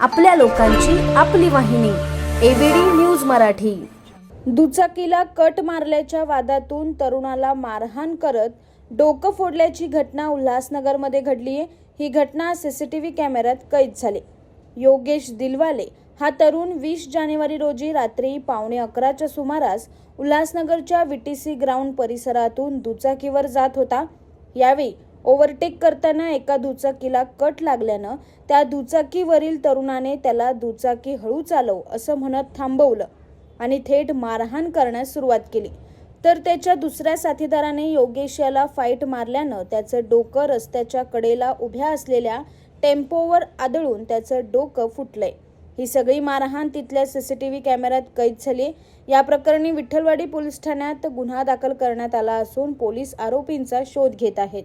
आपल्या लोकांची आपली वाहिनी एबीडी न्यूज मराठी. दुचाकीला कट मारल्याच्या वादातून तरुणाला मारहाण करत डोकं फोडल्याची घटना उल्हासनगरमध्ये घडली आहे. ही घटना सीसीटीव्ही कॅमेऱ्यात कैद झाली. योगेश दिलवाले हा तरुण वीस जानेवारी रोजी रात्री पावणे अकराच्या सुमारास उल्हासनगरच्या व्हीटीसी ग्राउंड परिसरातून दुचाकीवर जात होता. यावेळी ओव्हरटेक करताना एका दुचाकीला कट लागल्यानं त्या दुचाकीवरील तरुणाने त्याला दुचाकी हळू चालव असं म्हणत थांबवलं आणि थेट मारहाण करण्यास सुरुवात केली. तर त्याच्या दुसऱ्या साथीदाराने योगेश याला फाईट मारल्यानं त्याचं डोकं रस्त्याच्या कडेला उभ्या असलेल्या टेम्पोवर आदळून त्याचं डोकं फुटलंय. ही सगळी मारहाण तिथल्या सीसीटीव्ही कॅमेऱ्यात कैद झाली या प्रकरणी विठ्ठलवाडी पोलीस ठाण्यात गुन्हा दाखल करण्यात आला असून पोलीस आरोपींचा शोध घेत आहेत.